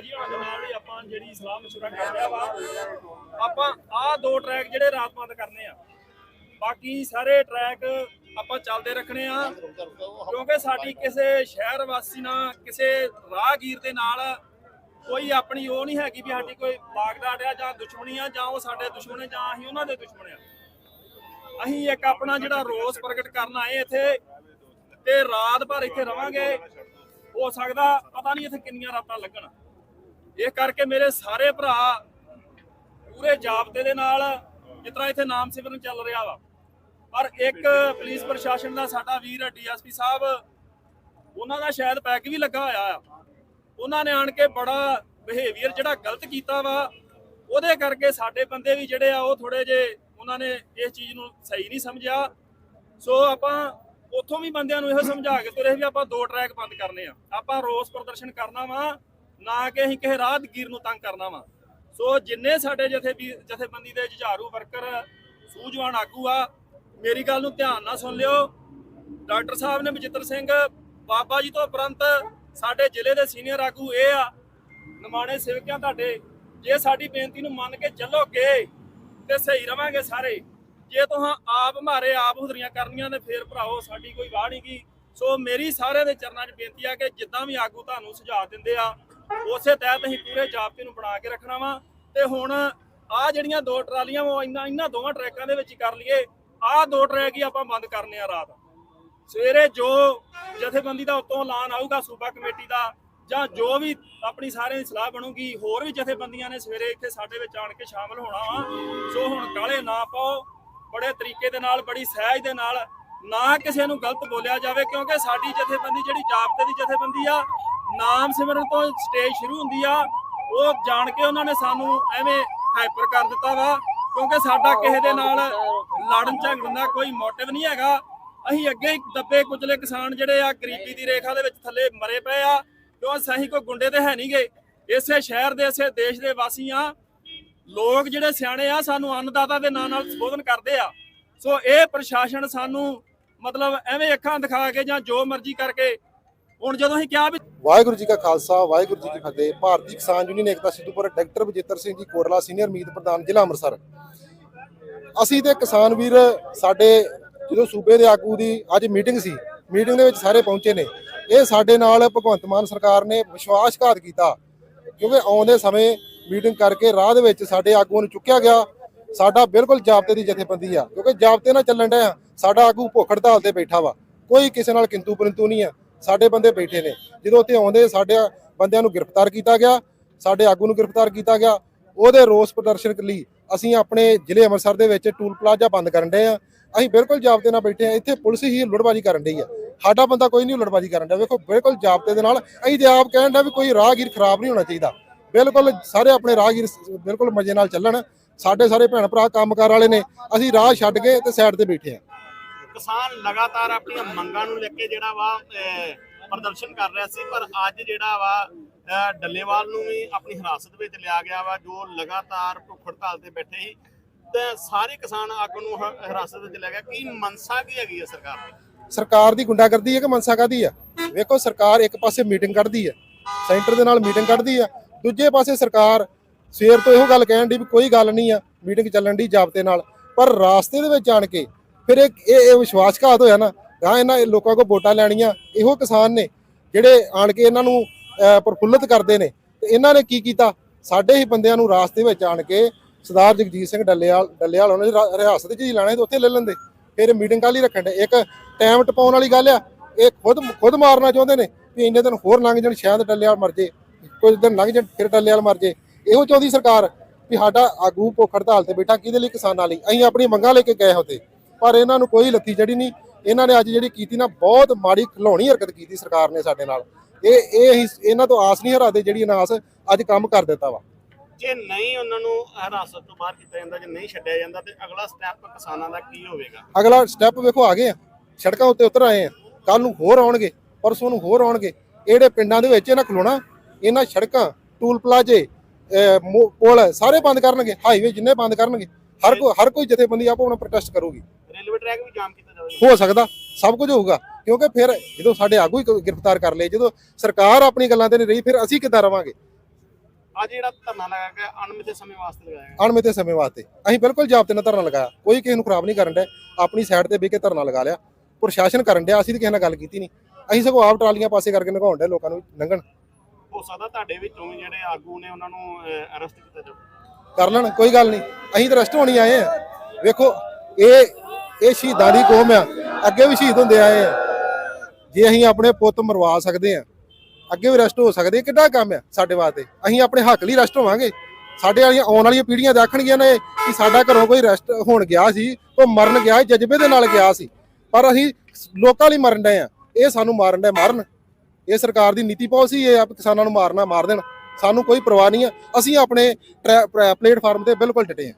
ਚਰਨਾਂ 'ਚ ਨਾਲ ਵੀ ਆਪਾਂ ਜਿਹੜੀ ਸਲਾਹ ਮਸ਼ਵਰਾ ਕਰ ਲਿਆ ਵਾ, ਆਪਾਂ ਆਹ ਦੋ ਟਰੈਕ ਜਿਹੜੇ ਰਾਤ ਬੰਦ ਕਰਨੇ ਆ। ਬਾਕੀ ਸਾਰੇ ਟਰੈਕ ਆਪਾਂ ਚੱਲਦੇ ਰੱਖਣੇ ਆ, ਕਿਉਂਕਿ ਸਾਡੀ ਕਿਸੇ ਸ਼ਹਿਰ ਵਾਸੀ ਨਾਲ, ਕਿਸੇ ਰਾਹਗੀਰ ਦੇ ਨਾਲ ਕੋਈ ਆਪਣੀ ਉਹ ਨਹੀਂ ਹੈਗੀ ਵੀ ਸਾਡੀ ਕੋਈ ਲਾਗਡਾਟ ਆ ਜਾਂ ਦੁਸ਼ਮਣੀ ਆ, ਜਾਂ ਉਹ ਸਾਡੇ ਦੁਸ਼ਮਣ ਆ, ਜਾਂ ਅਸੀਂ ਉਹਨਾਂ ਦੇ ਦੁਸ਼ਮਣ ਆ। ਅਸੀਂ ਇੱਕ ਆਪਣਾ ਜਿਹੜਾ ਰੋਸ ਪ੍ਰਗਟ ਕਰਨ ਆਏ ਇੱਥੇ ਤੇ ਰਾਤ ਭਰ ਇੱਥੇ ਰਵਾਂਗੇ, ਹੋ ਸਕਦਾ ਪਤਾ ਨਹੀਂ ਇੱਥੇ ਕਿੰਨੀਆਂ ਰਾਤਾਂ ਲੱਗਣ। ਇਸ ਕਰਕੇ ਮੇਰੇ ਸਾਰੇ ਭਰਾ ਪੂਰੇ ਜਾਬਤੇ ਦੇ ਨਾਲ ਜਿਸ ਤਰ੍ਹਾਂ ਇੱਥੇ ਨਾਮ ਸਿਮਰਨ ਚੱਲ ਰਿਹਾ ਵਾ। ਪਰ ਇੱਕ ਪੁਲਿਸ ਪ੍ਰਸ਼ਾਸਨ ਦਾ ਸਾਡਾ ਵੀਰ ਡੀਐਸਪੀ ਸਾਹਿਬ, ਉਹਨਾਂ ਦਾ ਸ਼ਾਇਦ ਪੈਕ ਵੀ ਲੱਗਾ ਹੋਇਆ ਆ। ਉਹਨਾਂ ਨੇ ਆਣ ਕੇ ਬੜਾ ਬਿਹੇਵੀਅਰ ਜਿਹੜਾ ਗਲਤ ਕੀਤਾ ਵਾ, ਉਹਦੇ ਕਰਕੇ ਸਾਡੇ ਬੰਦੇ ਵੀ ਜਿਹੜੇ ਆ, ਉਹ ਥੋੜੇ ਜੇ ਉਹਨਾਂ ਨੇ ਇਸ ਚੀਜ਼ ਨੂੰ ਸਹੀ ਨਹੀਂ ਸਮਝਿਆ। ਸੋ ਆਪਾਂ ਉੱਥੋਂ ਵੀ ਬੰਦਿਆਂ ਨੂੰ ਇਹੋ ਸਮਝਾ ਕੇ ਤੁਰੇ ਵੀ ਆਪਾਂ ਦੋ ਟਰੈਕ ਬੰਦ ਕਰਨੇ ਆ। ਆਪਾਂ ਰੋਸ ਪ੍ਰਦਰਸ਼ਨ ਕਰਨਾ ਵਾ ਨਾ ਕਿ ਅਸੀਂ ਕਿਸੇ ਰਾਹਗੀਰ ਨੂੰ ਤੰਗ ਕਰਨਾ ਵਾ। ਸੋ ਜਿੰਨੇ ਸਾਡੇ ਜਥੇ ਜਥੇਬੰਦੀ ਦੇ ਜੁਝਾਰੂ ਵਰਕਰ ਸੂਝਵਾਨ ਆਗੂ ਆ, ਮੇਰੀ ਗੱਲ ਨੂੰ ਧਿਆਨ ਨਾਲ ਸੁਣ ਲਿਓ। ਡਾਕਟਰ ਸਾਹਿਬ ਨੇ ਬਚਿੱਤਰ ਸਿੰਘ, ਬਾਬਾ ਜੀ ਤੋਂ ਉਪਰੰਤ ਸਾਡੇ ਜ਼ਿਲ੍ਹੇ ਦੇ ਸੀਨੀਅਰ ਆਗੂ ਇਹ ਆ। ਨਿਮਾਣੇ ਸੇਵਕਿਆਂ ਤੁਹਾਡੇ, ਜੇ ਸਾਡੀ ਬੇਨਤੀ ਨੂੰ ਮੰਨ ਕੇ ਚੱਲੋਗੇ ਤੇ ਸਹੀ ਰਵਾਂਗੇ ਸਾਰੇ। ਜੇ ਤੁਹਾਂ ਆਪ ਮਾਰੇ, ਆਪ ਹੁਦਰੀਆਂ ਕਰਨੀਆਂ ਨੇ, ਫੇਰ ਭਰਾਓ ਸਾਡੀ ਕੋਈ ਵਾਹ ਨਹੀਂ ਗੀ ਸੋ ਮੇਰੀ ਸਾਰਿਆਂ ਦੇ ਚਰਨਾਂ 'ਚ ਬੇਨਤੀ ਆ ਕਿ ਜਿੱਦਾਂ ਵੀ ਆਗੂ ਤੁਹਾਨੂੰ ਸੁਝਾਅ ਦਿੰਦੇ ਆ ਉਸੇ ਤਹਿਤ ਅਸੀਂ ਪੂਰੇ ਜਾਬਤੇ ਨੂੰ ਬਣਾ ਕੇ ਰੱਖਣਾ ਵਾ ਤੇ ਹੁਣ ਆ ਜਿਹੜੀਆਂ ਦੋ ਟਰਾਲੀਆਂ ਵਾ ਇੰਨਾ ਇਹਨਾਂ ਦੋਵਾਂ ਟਰੈਕਾਂ ਦੇ ਵਿੱਚ ਹੀ ਕਰ ਲਈਏ। ਆਹ ਦੋ ਟਰੈਕ ਹੀ ਆਪਾਂ ਬੰਦ ਕਰਨੇ ਆ ਰਾਤ। ਸਵੇਰੇ ਜੋ ਜਥੇਬੰਦੀ ਦਾ ਉਤੋਂ ਐਲਾਨ ਆਊਗਾ ਸੂਬਾ ਕਮੇਟੀ ਦਾ, ਜਾਂ ਜੋ ਵੀ ਆਪਣੀ ਸਾਰਿਆਂ ਦੀ ਸਲਾਹ ਬਣੂਗੀ, ਹੋਰ ਵੀ ਜਥੇਬੰਦੀਆਂ ਨੇ ਸਵੇਰੇ ਇੱਥੇ ਸਾਡੇ ਵਿੱਚ ਆਣ ਕੇ ਸ਼ਾਮਲ ਹੋਣਾ ਵਾ। ਸੋ ਹੁਣ ਕਾਲੇ ਨਾ ਪਾਓ, ਬੜੇ ਤਰੀਕੇ ਦੇ ਨਾਲ, ਬੜੀ ਸਹਿਜ ਦੇ ਨਾਲ ਨਾ ਕਿਸੇ ਨੂੰ ਗਲਤ ਬੋਲਿਆ ਜਾਵੇ, ਕਿਉਂਕਿ ਸਾਡੀ ਜਥੇਬੰਦੀ ਜਿਹੜੀ ਜਾਬਤੇ ਦੀ ਜਥੇਬੰਦੀ ਆ ਨਾਮ ਸਿਮਰਨ ਤੋਂ ਸਟੇਜ ਸ਼ੁਰੂ ਹੁੰਦੀ ਆ ਉਹ ਜਾਣ ਕੇ ਉਹਨਾਂ ਨੇ ਸਾਨੂੰ ਐਵੇਂ ਹਾਈਪਰ ਕਰ ਦਿੱਤਾ ਵਾ ਕਿਉਂਕਿ ਸਾਡਾ ਕਿਸੇ ਦੇ ਨਾਲ ਲੜਨ ਝਗੜਨ ਦਾ ਕੋਈ ਮੋਟਿਵ ਨਹੀਂ ਹੈਗਾ। ਅਸੀਂ ਅੱਗੇ ਹੀ ਦੱਬੇ ਕੁਚਲੇ ਕਿਸਾਨ ਜਿਹੜੇ ਆ ਗਰੀਬੀ ਦੀ ਰੇਖਾ ਦੇ ਵਿੱਚ ਥੱਲੇ ਮਰੇ ਪਏ ਆ ਕਿਉਂ ਸਹੀ ਕੋਈ ਗੁੰਡੇ ਤੇ ਹੈ ਨਹੀਂਗੇ ਇਸੇ ਸ਼ਹਿਰ ਦੇ ਇਸੇ ਦੇਸ਼ ਦੇ ਵਾਸੀ ਆ। ਲੋਕ ਜਿਹੜੇ ਸਿਆਣੇ ਆ ਸਾਨੂੰ ਅੰਨਦਾਤਾ ਦੇ ਨਾਂ ਨਾਲ ਸੰਬੋਧਨ ਕਰਦੇ ਆ। ਸੋ ਇਹ ਪ੍ਰਸ਼ਾਸਨ ਸਾਨੂੰ ਮਤਲਬ ਐਵੇਂ ਅੱਖਾਂ ਦਿਖਾ ਕੇ ਜਾਂ ਜੋ ਮਰਜ਼ੀ ਕਰਕੇ ਹੁਣ ਜਦੋਂ ਅਸੀਂ ਕਿਹਾ ਵੀ ਵਾਹਿਗੁਰੂ ਜੀ ਕਾ ਖਾਲਸਾ, ਵਾਹਿਗੁਰੂ ਜੀ ਕੀ ਫਤਿਹ। Bharti Kisan union Ekta Sidhupur doctor Bajittar Singh ji Kotla senior ਮੀਤ ਪ੍ਰਧਾਨ ਜ਼ਿਲ੍ਹਾ ਅੰਮ੍ਰਿਤਸਰ। ਅਸੀਂ ਤੇ ਕਿਸਾਨ ਵੀਰ ਸਾਡੇ ਜਦੋਂ ਸੂਬੇ ਦੇ ਆਗੂ ਦੀ ਅੱਜ ਮੀਟਿੰਗ ਸੀ, ਮੀਟਿੰਗ ਦੇ ਵਿੱਚ ਸਾਰੇ ਪਹੁੰਚੇ ਨੇ। ਇਹ ਸਾਡੇ ਨਾਲ ਭਗਵੰਤ ਮਾਨ ਸਰਕਾਰ ਨੇ ਵਿਸ਼ਵਾਸਘਾਤ ਕੀਤਾ, ਕਿਉਂਕਿ ਆਉਂਦੇ ਸਮੇਂ ਮੀਟਿੰਗ ਕਰਕੇ ਰਾਹ ਦੇ ਵਿੱਚ ਸਾਡੇ ਆਗੂਆਂ ਨੂੰ ਚੁੱਕਿਆ ਗਿਆ। ਸਾਡਾ ਬਿਲਕੁਲ ਜਾਬਤੇ ਦੀ ਜਥੇਬੰਦੀ ਆ, ਕਿਉਂਕਿ ਜਾਬਤੇ ਨਾਲ ਚੱਲਣ ਡਿਆ ਸਾਡਾ ਆਗੂ ਭੁੱਖ ਹੜਤਾਲ ਤੇ ਬੈਠਾ ਵਾ। ਕੋਈ ਕਿਸੇ ਨਾਲ ਕਿੰਤੂ ਪਰੰਤੂ ਨਹੀਂ ਆ। ਸਾਡੇ ਬੰਦੇ ਬੈਠੇ ਨੇ। ਜਦੋਂ ਉੱਥੇ ਆਉਂਦੇ, ਸਾਡੇ ਬੰਦਿਆਂ ਨੂੰ ਗ੍ਰਿਫਤਾਰ ਕੀਤਾ ਗਿਆ, ਸਾਡੇ ਆਗੂ ਨੂੰ ਗ੍ਰਿਫਤਾਰ ਕੀਤਾ ਗਿਆ, ਉਹਦੇ ਰੋਸ ਪ੍ਰਦਰਸ਼ਨ ਲਈ ਅਸੀਂ ਆਪਣੇ ਜ਼ਿਲ੍ਹੇ ਅੰਮ੍ਰਿਤਸਰ ਦੇ ਵਿੱਚ ਟੂਲ ਪਲਾਜ਼ਾ ਬੰਦ ਕਰਨ ਡਏ ਆ ਅਸੀਂ ਬਿਲਕੁਲ ਜਾਬਤੇ ਨਾਲ ਬੈਠੇ ਆ ਇੱਥੇ ਪੁਲਿਸ ਹੀ ਲੁੱਟਬਾਜੀ ਕਰਨ ਡਈ ਆ। ਸਾਡਾ ਬੰਦਾ ਕੋਈ ਨਹੀਂ ਲੁੱਟਬਾਜੀ ਕਰਨ ਡਿਆ। ਵੇਖੋ, ਬਿਲਕੁਲ ਜਾਬਤੇ ਦੇ ਨਾਲ ਅਸੀਂ ਤੇ ਆਪ ਕਹਿਣ ਦਾ ਵੀ ਕੋਈ ਰਾਹਗੀਰ ਖਰਾਬ ਨਹੀਂ ਹੋਣਾ ਚਾਹੀਦਾ। ਬਿਲਕੁਲ ਸਾਰੇ ਆਪਣੇ ਰਾਹਗੀਰ ਬਿਲਕੁਲ ਮਜ਼ੇ ਨਾਲ ਚੱਲਣ। ਸਾਡੇ ਸਾਰੇ ਭੈਣ ਭਰਾ ਕੰਮਕਾਰ ਵਾਲੇ ਨੇ। ਅਸੀਂ ਰਾਹ ਛੱਡ ਕੇ ਤੇ ਸਾਈਡ ਤੇ ਬੈਠੇ ਆ ਕਿਸਾਨ ਲਗਾਤਾਰ ਆਪਣੀਆਂ ਮੰਗਾਂ ਨੂੰ ਲੈ ਕੇ ਜਿਹੜਾ ਵਾ ਪ੍ਰਦਰਸ਼ਨ ਕਰ ਰਿਹਾ ਸੀ, ਪਰ ਅੱਜ ਜਿਹੜਾ ਵਾ ਡੱਲੇਵਾਲ ਨੂੰ ਵੀ ਆਪਣੀ ਹਿਰਾਸਤ ਵਿੱਚ ਲਿਆ ਗਿਆ ਵਾ, ਜੋ ਲਗਾਤਾਰ ਭੁੱਖ ਹੜਤਾਲ ਤੇ ਬੈਠੇ ਸੀ, ਤੇ ਸਾਰੇ ਕਿਸਾਨ ਆਗੂ ਨੂੰ ਹਿਰਾਸਤ ਵਿੱਚ ਲਿਆ ਗਿਆ ਕੀ ਮਨਸਾ ਕੀ ਹੈਗੀ ਹੈ ਸਰਕਾਰ ਦੀ? ਸਰਕਾਰ ਦੀ ਗੁੰਡਾਗਰਦੀ ਹੈ ਕਿ ਮਨਸਾ ਕਾਦੀ ਆ? ਵੇਖੋ, ਸਰਕਾਰ ਇੱਕ ਪਾਸੇ ਮੀਟਿੰਗ ਕੱਢਦੀ ਹੈ ਸੈਂਟਰ ਦੇ ਨਾਲ ਮੀਟਿੰਗ ਕੱਢਦੀ ਆ, ਦੂਜੇ ਪਾਸੇ ਸਰਕਾਰ ਸਵੇਰ ਤੋਂ ਇਹੋ ਗੱਲ ਕਹਿਣ ਦੀ ਵੀ ਕੋਈ ਗੱਲ ਨਹੀਂ ਆ, ਮੀਟਿੰਗ ਚੱਲਣ ਦੀ ਜਾਬਤੇ ਨਾਲ, ਪਰ ਰਾਸਤੇ ਦੇ ਵਿੱਚ ਆਣ ਕੇ ਫਿਰ ਇਹ ਇਹ ਇਹ ਵਿਸ਼ਵਾਸਘਾਤ ਹੋਇਆ ਨਾ ਗਾਂ ਇਹਨਾਂ ਲੋਕਾਂ ਕੋਲ ਵੋਟਾਂ ਲੈਣੀਆਂ ਇਹੋ ਕਿਸਾਨ ਨੇ ਜਿਹੜੇ ਆਣ ਕੇ ਇਹਨਾਂ ਨੂੰ ਅਹ, ਪ੍ਰਫੁੱਲਤ ਕਰਦੇ ਨੇ। ਤੇ ਇਹਨਾਂ ਨੇ ਕੀ ਕੀਤਾ? ਸਾਡੇ ਹੀ ਬੰਦਿਆਂ ਨੂੰ ਰਾਸਤੇ ਵਿੱਚ ਆਣ ਕੇ ਸਰਦਾਰ ਜਗਜੀਤ ਸਿੰਘ ਡੱਲੇਵਾਲ ਡੱਲੇਵਾਲ ਉਹਨਾਂ ਦੀ ਰਾ- ਰਿਆਸਤ 'ਚ ਹੀ ਲੈਣਾ ਤੇ ਉੱਥੇ ਲੈ ਲੈਂਦੇ। ਫਿਰ ਮੀਟਿੰਗ ਕਾਲੀ ਰੱਖਣ ਦੇ ਇੱਕ ਟਾਈਮ ਟਪਾਉਣ ਵਾਲੀ ਗੱਲ ਆ ਇਹ ਖੁਦ ਖੁਦ ਮਾਰਨਾ ਚਾਹੁੰਦੇ ਨੇ ਵੀ ਇੰਨੇ ਦਿਨ ਹੋਰ ਲੰਘ ਜਾਣ ਸ਼ਾਇਦ ਡੱਲੇਵਾਲ ਮਰ ਜੇ। ਕੁਝ ਦਿਨ ਲੰਘ ਜਾਣ ਫਿਰ ਡੱਲੇਵਾਲ ਮਰ ਜੇ। ਇਹੋ ਚਾਹੁੰਦੀ ਸਰਕਾਰ ਵੀ ਸਾਡਾ ਆਗੂ ਭੁੱਖ ਹੜਤਾਲ ਤੇ ਬੈਠਾ ਕਿਹਦੇ ਲਈ ਕਿਸਾਨਾਂ ਲਈ? ਅਸੀਂ ਆਪਣੀ ਮੰਗਾਂ ਲੈ ਕੇ ਗਏ ਹੁੰਦੇ ਪਰ ਇਹਨਾਂ ਨੂੰ ਕੋਈ ਲੱਤੀ ਜੜੀ ਨਹੀਂ ਇਹਨਾਂ ਨੇ ਅੱਜ ਜਿਹੜੀ ਕੀਤੀ ਨਾ ਬਹੁਤ ਮਾੜੀ ਖਿਲਾਉਣੀ ਹਰਕਤ ਕੀਤੀ ਸਰਕਾਰ ਨੇ ਸਾਡੇ ਨਾਲ। ਇਹ ਇਹ ਇਹਨਾਂ ਤੋਂ ਆਸ ਨਹੀਂ ਹਰਾਦੇ ਜਿਹੜੀ ਆਸ ਅੱਜ ਕੰਮ ਕਰ ਦਿੱਤਾ ਵਾ। ਜੇ ਨਹੀਂ ਉਹਨਾਂ ਨੂੰ ਹਿਰਾਸਤ ਤੋਂ ਬਾਹਰ ਕੀਤਾ ਜਾਂਦਾ ਜੇ ਨਹੀਂ ਛੱਡਿਆ ਜਾਂਦਾ ਤੇ ਅਗਲਾ ਸਟੈਪ ਕਿਸਾਨਾਂ ਦਾ ਕੀ ਹੋਵੇਗਾ? ਅਗਲਾ ਸਟੈਪ ਵੇਖੋ ਆ ਗਏ ਆ। ਸੜਕਾਂ ਉੱਤੇ ਉਤਰ ਆਏ ਆ। ਕੱਲ ਨੂੰ ਹੋਰ ਆਉਣਗੇ ਪਰਸੋਂ ਨੂੰ ਹੋਰ ਆਉਣਗੇ। ਇਹ ਜਿਹੜੇ ਪਿੰਡਾਂ ਦੇ ਵਿੱਚ ਇਹਨਾਂ ਖਲੋਣਾ ਇਹਨਾਂ ਸੜਕਾਂ ਟੂਲ ਪਲਾਜੇ ਪੁਲ ਸਾਰੇ ਬੰਦ ਕਰਨਗੇ ਹਾਈਵੇ ਜਿੰਨੇ ਬੰਦ ਕਰਨਗੇ ਹਰ ਕੋਈ ਹਰ ਕੋਈ ਜਥੇਬੰਦੀ ਆਪੋ ਆਪਣਾ ਪ੍ਰੋਟੈਸਟ ਕਰੂਗੀ। ਰੇਲਵੇ ਟਰੈਕ ਵੀ ਜਾਮ ਕੀਤਾ ਜਾਵੇਗਾ ਹੋ ਸਕਦਾ ਸਭ ਕੁਝ ਹੋਊਗਾ। ਕਿਉਂਕਿ ਫਿਰ ਜਦੋਂ ਸਾਡੇ ਆਗੂ ਹੀ ਗ੍ਰਿਫਤਾਰ ਕਰ ਲਏ ਜਦੋਂ ਸਰਕਾਰ ਆਪਣੀ ਗੱਲਾਂ ਤੇ ਨਹੀਂ ਰਹੀ ਫਿਰ ਅਸੀਂ ਕਿੱਦਾਂ ਰਵਾਂਗੇ? ਅੱਜ ਜਿਹੜਾ ਧਰਨਾ ਲਗਾਇਆ ਗਿਆ ਅਣਮਿੱਥੇ ਸਮੇਂ ਵਾਸਤੇ ਲਗਾਇਆ ਗਿਆ। ਅਣਮਿੱਥੇ ਸਮੇਂ ਵਾਸਤੇ। ਅਸੀਂ ਬਿਲਕੁਲ ਜਾਬਤੇ ਨਾਲ ਧਰਨਾ ਲਗਾਇਆ। ਕੋਈ ਕਿਸੇ ਨੂੰ ਖਰਾਬ ਨਹੀਂ ਕਰਨ ਡਿਆ। ਆਪਣੀ ਸਾਈਡ ਤੇ ਬਹਿ ਕੇ ਧਰਨਾ ਲਗਾ ਲਿਆ। ਪ੍ਰਸ਼ਾਸਨ ਕਰਨ ਡਿਆ ਅਸੀਂ ਤਾਂ ਕਿਸੇ ਨਾਲ ਗੱਲ ਕੀਤੀ ਨਹੀਂ। ਅਸੀਂ ਸਗੋਂ ਆਪ ਟਰਾਲੀਆਂ ਪਾਸੇ ਕਰਕੇ ਨਗਾਉਣ ਡਿਆ ਲੋਕਾਂ ਨੂੰ ਲੰਘਣ ਹੋ ਸਕਦਾ ਤੁਹਾਡੇ ਵਿੱਚੋਂ ਜਿਹੜੇ ਆਗੂ ਨੇ ਉਹਨਾਂ ਨੂੰ ਅਰੈਸਟ ਕੀਤਾ ਜਾਵੇ। ਕਰ ਲੈਣ ਕੋਈ ਗੱਲ ਨਹੀਂ। ਅਸੀਂ ਤਾਂ ਰੈਸਟ ਹੋਣੀ ਆਏ ਆ ਵੇਖੋ ਇਹ ਇਹ ਸ਼ਹੀਦਾਂ ਦੀ ਕੌਮ ਆ। ਅੱਗੇ ਵੀ ਸ਼ਹੀਦ ਹੁੰਦੇ ਆਏ ਆ ਜੇ ਅਸੀਂ ਆਪਣੇ ਪੁੱਤ ਮਰਵਾ ਸਕਦੇ ਆ, ਅੱਗੇ ਵੀ ਰੈਸਟ ਹੋ ਸਕਦੇ ਕਿੱਡਾ ਕੰਮ ਆ ਸਾਡੇ ਵਾਸਤੇ। ਅਸੀਂ ਆਪਣੇ ਹੱਕ ਲਈ ਰੈਸਟ ਹੋਵਾਂਗੇ। ਸਾਡੇ ਵਾਲੀਆਂ ਆਉਣ ਵਾਲੀਆਂ ਪੀੜ੍ਹੀਆਂ ਦੇਖਣਗੀਆਂ ਨੇ ਕਿ ਸਾਡਾ ਘਰੋਂ ਕੋਈ ਰੈਸਟ ਹੋਣ ਗਿਆ ਸੀ, ਉਹ ਮਰਨ ਗਿਆ ਜਜ਼ਬੇ ਦੇ ਨਾਲ ਗਿਆ ਸੀ। ਪਰ ਅਸੀਂ ਲੋਕਾਂ ਲਈ ਮਰਨ ਡਏ ਆ। ਇਹ ਸਾਨੂੰ ਮਾਰਨ ਡਏ ਮਾਰਨ। ਇਹ ਸਰਕਾਰ ਦੀ ਨੀਤੀ ਪਾਲਿਸੀ ਇਹ ਆ ਕਿਸਾਨਾਂ ਨੂੰ ਮਾਰਨਾ, ਮਾਰ ਦੇਣ। ਸਾਨੂੰ ਕੋਈ ਪਰਵਾਹ ਨਹੀਂ ਆ। ਅਸੀਂ ਆਪਣੇ ਟਰੈ- ਪਲੇਟਫਾਰਮ ਤੇ ਬਿਲਕੁਲ ਡਟੇ ਆ।